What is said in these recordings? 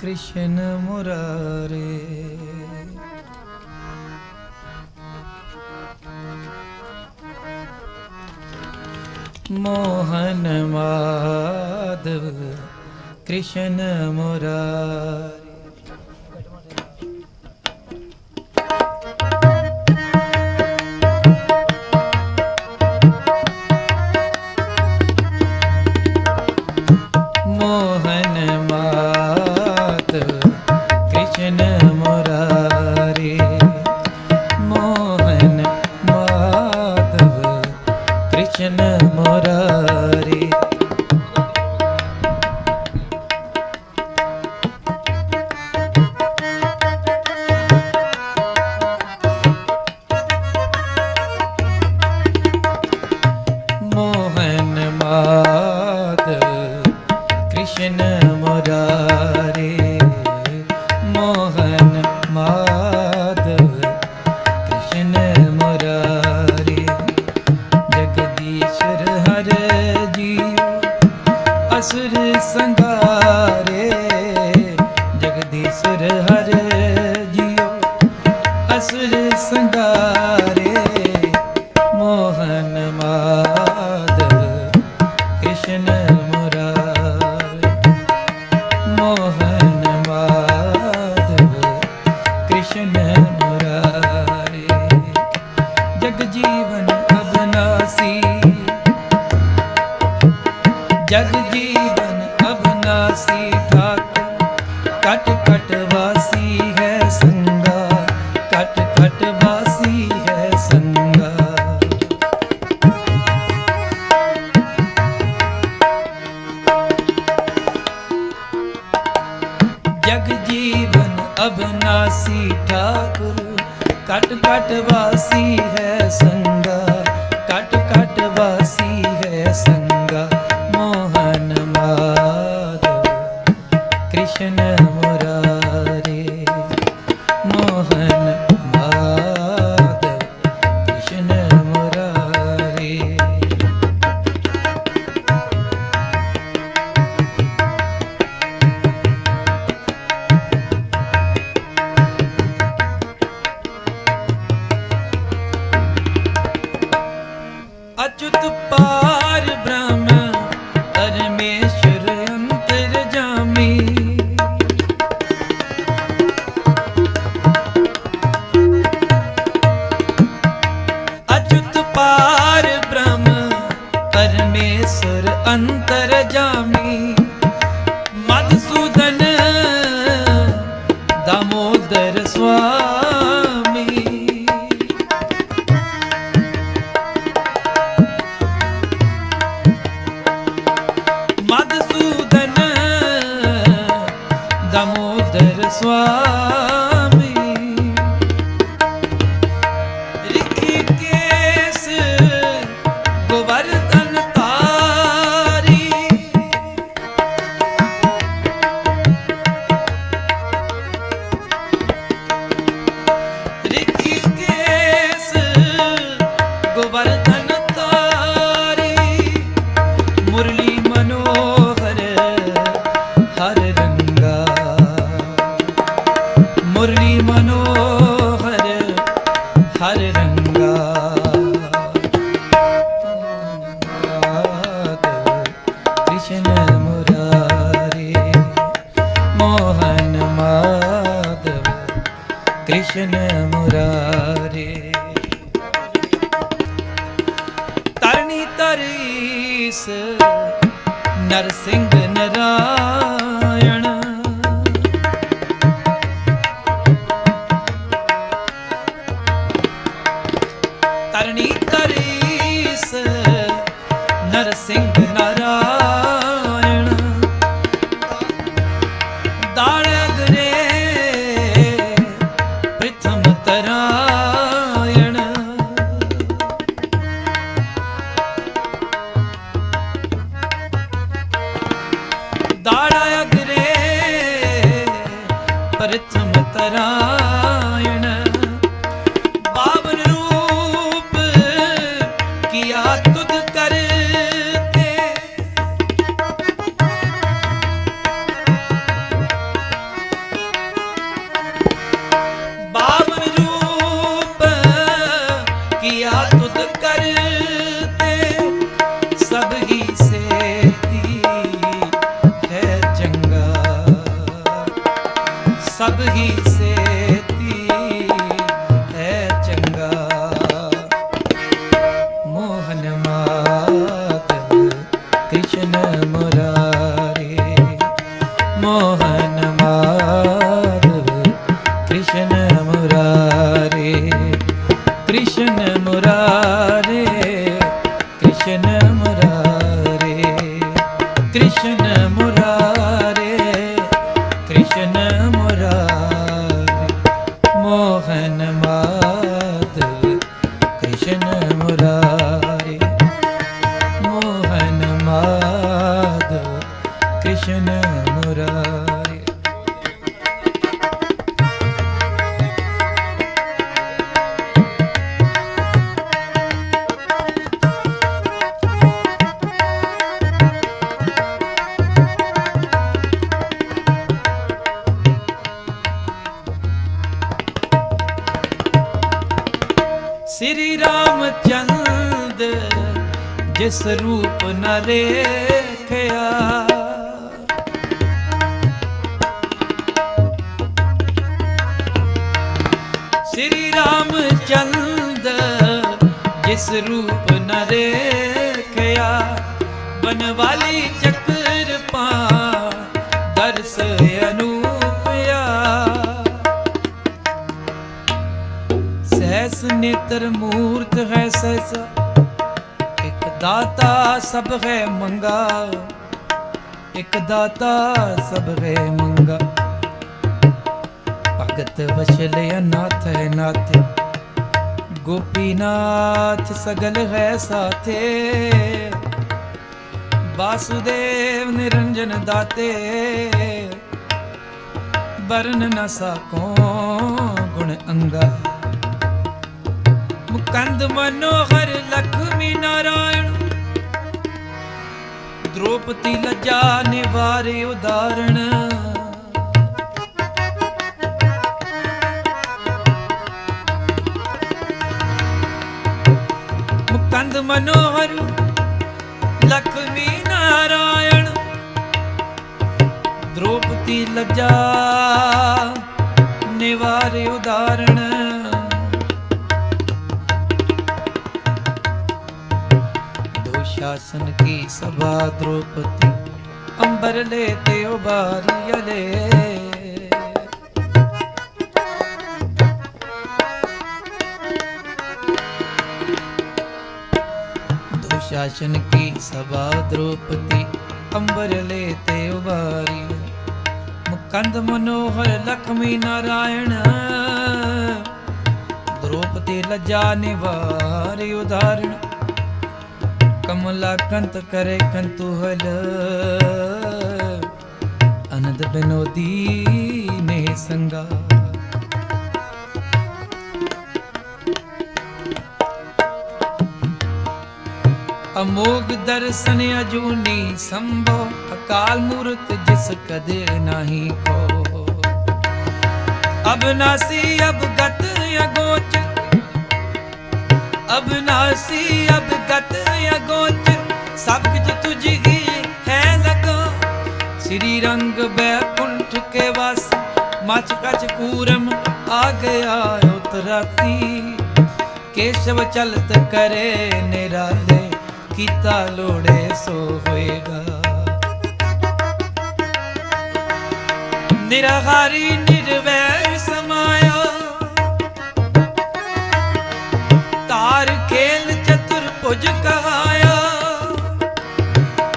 कृष्ण मुरारे। मोहन माधव कृष्ण मुरारे। my ਜਗ ਜੀ ਘਟ ਘਟ ਵਾਸੀ ਹੈ ਸੰਗ। ਹਰੀਸ। ਨਰਸਿੰਘ ਨਰਾ ਦਾੜਾ ਅਗਰੇ ਪਰਚਮ ਤਰਾ ਸਭ ਹੀ ਸੇਤੀ ਹੈ ਚੰਗਾ। ਮੋਹਨ ਮਾਧਵ, ਕ੍ਰਿਸ਼ਨ ਮੁਰਾਰੇ। ਮੋਹਨ ਮਾਧਵ, ਕ੍ਰਿਸ਼ਨ ਮੁਰਾਰੇ। ਕ੍ਰਿਸ਼ਨ ਮੁਰਾਰੇ ਕ੍ਰਿਸ਼ਨ ਮੁਰਾਰੇ। ਕ੍ਰਿਸ਼ਨ ਮੁਰਾਰੇ। ਸ੍ਰੀ ਰਾਮ ਚੰਦ ਜਿਸ ਰੂਪ ਨ ਰੇਖਿਆ। ਸ੍ਰੀ ਰਾਮਚੰਦ ਜਿਸ ਰੂਪ ਨ ਰੇਖਿਆ ਬਨਵਾਲੀ ਸਹਿਸ ਨੇਤਰ ਮੂਰਤ ਹੈ ਸਹਿਸ। ਇੱਕ ਦਾਤਾ ਸਭ ਹੈ ਮੰਗਾ। ਇਕ ਦਾਤਾ ਸਭ ਹੈ ਮੰਗਾ। ਭਗਤ ਵਸ਼ਲ ਅਨਾਥ ਹੈ ਨਾਥ। ਗੋਪੀਨਾਥ ਸਗਲ ਹੈ ਸਾਥੇ। ਵਾਸੁਦੇਵ ਨਿਰੰਜਨ ਦਾਤੇ। ਬਰਨ ਨ ਸਕੋ ਗੁਣ ਅੰਗਾ। ਮੁਕੰਦ ਮਨੋਹਰ ਲਖਮੀ ਨਾਰਾਇਣ। ਦ੍ਰੋਪਦੀ ਲੱਜਾ ਨਿਵਾਰੇ ਉਦਾਹਰਣ। ਮੁਕੰਦ ਮਨੋਹਰ ਲਖਮੀ ਨਾਰਾਇਣ। ਦ੍ਰੋਪਦੀ ਲੱਜਾ ਨਿਵਾਰੇ ਉਦਾਹਰਣ। ਦੁਸ਼ਾਸਨ ਕੀ ਸਭਾ ਦ੍ਰੋਪਦੀ? ਅੰਬਰ ਲੈ ਤੇ ਉਬਾਰੀਲੇ ਦੁਸ਼ਾਸਨ ਕੀ ਸਭਾ ਦ੍ਰੋਪਦੀ? ਅੰਬਰ ਲੈ ਤੇ ਉਬਾਰੀ ਮੁਕੰਦ ਮਨੋਹਰ, ਲਖਮੀ ਨਾਰਾਇਣ। ਦ੍ਰੋਪਦੀ ਲੱਜਾ ਨਿਵਾਰੀ ਉਦਾਹਰਣ। ਕਮਲਾ ਕੰਤ ਕਰੇ ਕੰਤੁਹਲ ਅਨੰਦ ਬਿਨੋਦੀ ਨੇ ਸੰਗਾ। ਅਮੋਗ ਦਰਸ਼ਨ ਅਜੂਨੀ ਸੰਭੋ, ਅਕਾਲ ਮੂਰਤ ਜਿਸ ਕਦੇ ਨਹੀਂ ਕੋ ਅਬਨਾਸੀ ਅਬਗਤ ਅਗੋਚ ਅਬਨਾਸੀ ਅਬਗਤ ਅਗੋਚ ਸਭ ਕੁਝ ਤੁਝ ਹੀ ਹੈ ਲਗਾ। ਸ੍ਰੀ ਰੰਗ ਬੈਕੁੰਠ ਕੇ ਵਸ, ਮਚ ਕਚ ਕੂਰਮ ਆ ਗਿਆ ਉਤਰਾਤੀ ਕੇਸ਼ਵ ਚਲਤ ਕਰੇ ਨਿਰਾਲੇ, ਕੀਤਾ ਲੋੜੇ ਸੋ ਹੋਏਗਾ। ਨਿਰਹਾਰੀ, ਨਿਰਵੈਰ ਕੁਝ ਕਹਾਇਆ।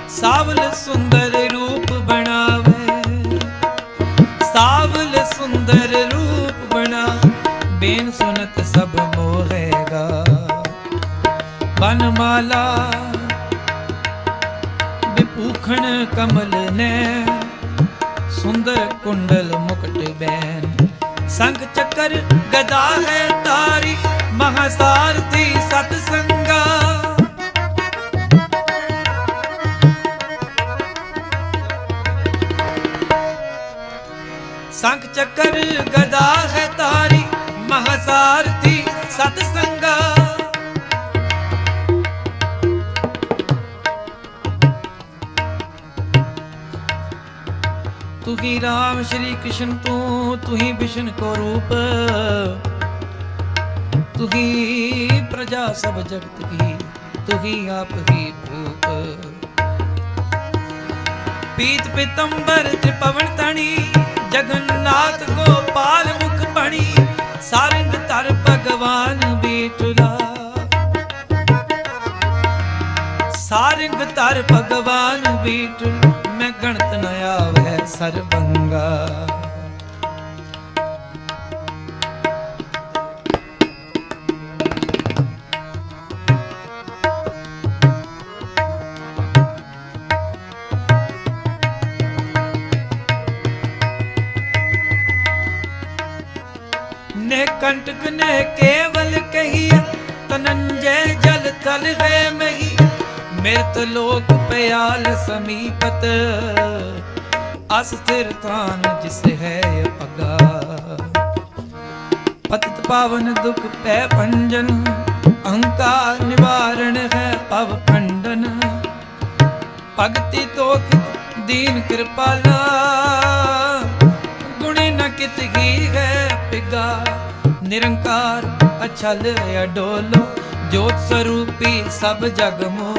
ਸਾਵਲ ਸੁੰਦਰ ਰੂਪ ਬਣਾਵੇ। ਸਾਵਲ ਸੁੰਦਰ ਰੂਪ ਬਣਾ। ਬੇਨ ਸੁਨਤ ਸਭ ਮੋਹੇਗਾ। ਬਨਮਾਲਾ, ਵਿਪੂਖਣ ਕਮਲ ਨੇ ਸੁੰਦਰ ਕੁੰਡਲ ਮੁਕਟ ਬੈਨ। ਸੰਗ ਚੱਕਰ ਗਦਾ ਹੈ ਤਾਰੀ, ਮਹਾਸਾਰਥੀ ਸਤ ਸੰਗਾ ਸੰਖ ਚੱਕਰ ਗਦਾ ਹੈ ਤਾਰੀ ਮਹਾਸਾਰਥੀ ਤੂੰ ਹੀ ਰਾਮ ਸ਼੍ਰੀ ਕ੍ਰਿਸ਼ਨ ਤੂੰ ਤੂੰ ਹੀ ਵਿਸ਼ਨ ਕੋ ਰੂਪ। ਤੂੰ ਹੀ ਪ੍ਰਜਾ ਸਭ ਜਗਤ ਕੀ ਤੂੰ ਹੀ ਆਪ ਹੀ ਭੂਪ ਪੀਤ ਪਿਤੰਬਰ ਤ੍ਰਿਪਵਨ ਤਣੀ ਜਗਨਨਾਥ ਗੋਪਾਲ ਮੁਖ ਬਣੀ ਸਾਰਿੰਦ ਧਰ ਭਗਵਾਨ ਬੀਟਲਾ ਸਾਰਿੰਗ ਧਰ ਭਗਵਾਨ ਬੀਟਲ ਮੈਂ ਗਣਤ ਨ ਆਵੇ ਸਰਬੰਗਾ ਕੰਟਕ ਨੇ ਕੇਵਲ ਕਹੀਆ ਤਨੰਜੈ ਜਲ ਤਲ ਹੈ ਮਹੀ। ਮਿਰਤ ਲੋਕ ਪਿਆਲ ਸਮੀਪਤ, ਅਸਥਿਰ ਸਥਿਰ ਤਾਨ ਜਿਸ ਹੈ ਅਗਾ। ਪਤਿਤ ਪਾਵਨ ਦੁਖ ਪੈ ਭੰਜਨ ਅਹੰਕਾਰ ਨਿਵਾਰਣ ਹੈ ਪਵ ਖੰਡਨ। ਭਗਤੀ ਤੋਖ ਦੀਨ ਕਿਰਪਾਲਾ, ਗੁਣੇ ਨ ਕਿਤ ਹੀ ਹੈ ਪਿਗਾ ਨਿਰੰਕਾਰ ਅਛਲ ਅਡੋਲੋ ਜੋਤ ਸਰੂਪੀ ਸਭ ਜਗ ਮੋ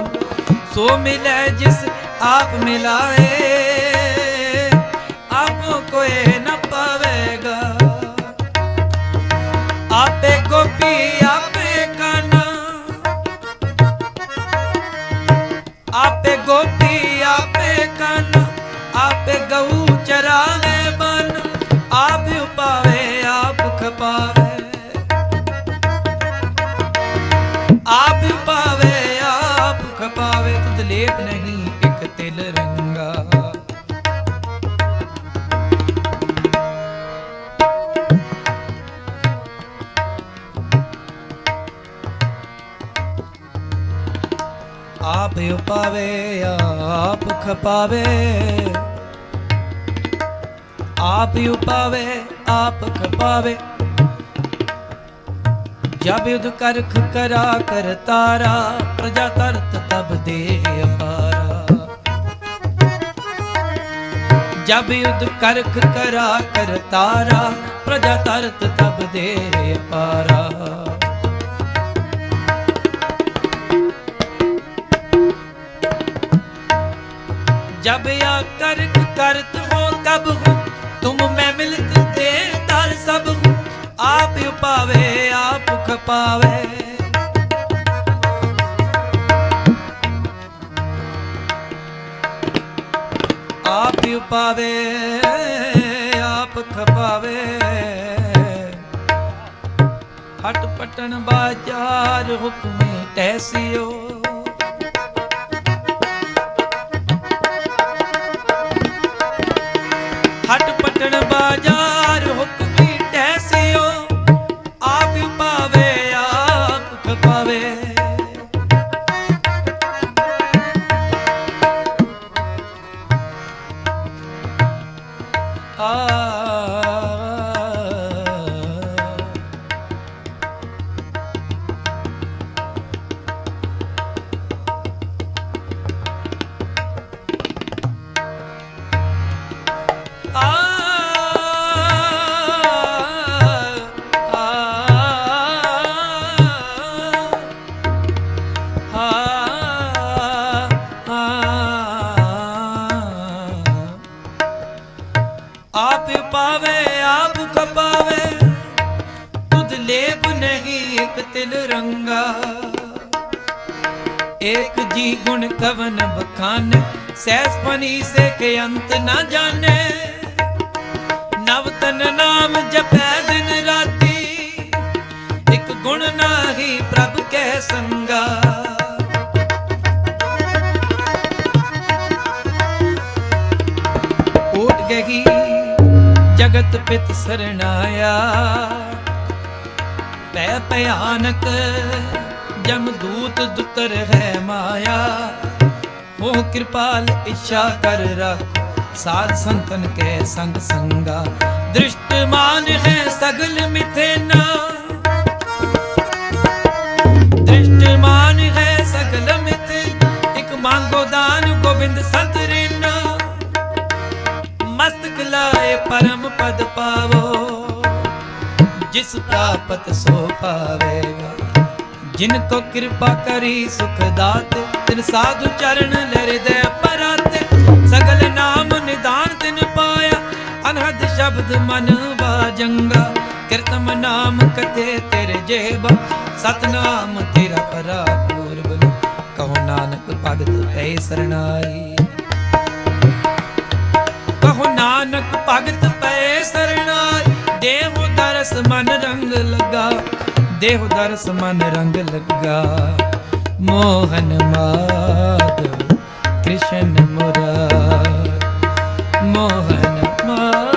ਸੋ ਮਿਲੇ ਜਿਸ ਆਪ ਮਿਲਾਏ, ਆਪੋ ਕੋਏ ਨ ਪਾਵੇਗਾ। ਆਪੇ ਗੋਪੀ, ਆਪੇ ਕਾਨਾ। ਆਪੇ ਗੋਪੀ ਆਪ ਉਪਾਵੇ, ਆਪ ਖਪਾਵੇ। ਜਬ ਯੁਧ ਕਰਖ ਕਰਾ ਕਰ ਤਾਰਾ, ਪ੍ਰਜਾ ਤਰਤ ਤਬ ਦੇ ਅਪਾਰਾ। ਜਬ ਯੁਧ ਕਰਖ ਕਰਾ ਕਰ ਤਾਰਾ, ਪ੍ਰਜਾ ਤਰਤ ਤਬ ਦੇ ਅਪਾਰਾ। ਜਬ ਆ ਕਰਖ ਕਰਤ ਹੋ ਕਬ ਹੋ ਪਾਵੇ ਆ ਭੁਖ ਪਾਵੇ ਆਪ ਹੀ ਪਾਵੇ ਆਪ ਖਪਾਵੇ। ਹਟ ਪਟਣ ਬਾਜ਼ਾਰ ਹੁਕਮੇ ਤੈਸਿਓ। ਤਿਲ ਰੰਗਾ। ਏਕ ਜੀ ਗੁਣ ਕਵਨ ਬਖਾਨ ਸਹਿਸ ਪਨੀ ਸੇ ਕੇ ਅੰਤ ਨਾ ਜਾਣੈ। ਨਵ ਤਨ ਨਾਮ ਜਪੈ ਦਿਨ ਰਾਤੀ, ਇਕ ਗੁਣ ਨਾਹੀ ਪ੍ਰਭ ਕੈ ਸੰਗਾ। ਉਠ ਗਈ ਜਗਤ ਪਿਤ ਸਰਣਾਇਆ ਭਿਆਨਕ ਜਮਦੂਤ ਦੁਤਰ ਹੈ ਮਾਇਆ। ਉਹ ਕਿਰਪਾਲ ਇੱਛਾ ਕਰ ਰੱਖ, ਸਾਧ ਸੰਤਨ ਕੇ ਸੰਗ ਸੰਗਾ। ਦ੍ਰਿਸ਼ਟਮਾਨ ਹੈ ਸਗਲ ਮਿਥੇ ਨਾ ਜਿਸ ਪ੍ਰਾਪਤ ਸੋ ਪਾਵੇਗਾ। ਜਿਨ ਕੋ ਕਿਰਪਾ ਕਰੀ ਸੁਖ ਦਾਤੇ, ਤਿਨ ਸਾਧੂ ਚਰਨ ਲਹਿਰਦੇ ਪਰਾਤੇ ਸਗਲ ਨਾਮ ਨਿਦਾਨ ਤਿਨ ਪਾਇਆ, ਅਨਹਦ ਸ਼ਬਦ ਮਨ ਵਾਜੰਗਾ। ਕਿਰਤਮ ਨਾਮ ਕਥੇ ਤੇਰੇ ਜੇਬਾ, ਸਤਨਾਮ ਤੇਰਾ ਪਰਾ ਪੂਰਬ ਕਹੋ ਨਾਨਕ ਭਗਤ ਪੈ ਸਰਣਾਈ। ਕਹੋ ਨਾਨਕ ਭਗਤ ਪੈ ਸਰਣਾਈ। ਦੇਹੁ ਦਰਸ ਮਨ ਰੰਗ ਲੱਗਾ, ਦੇਹੁ ਦਰਸ ਮਨ ਰੰਗ ਲੱਗਾ। ਮੋਹਨ ਮਾਧਵ, ਕ੍ਰਿਸ਼ਨ ਮੁਰਾਰ ਮੋਹਨ ਮਾਧਵ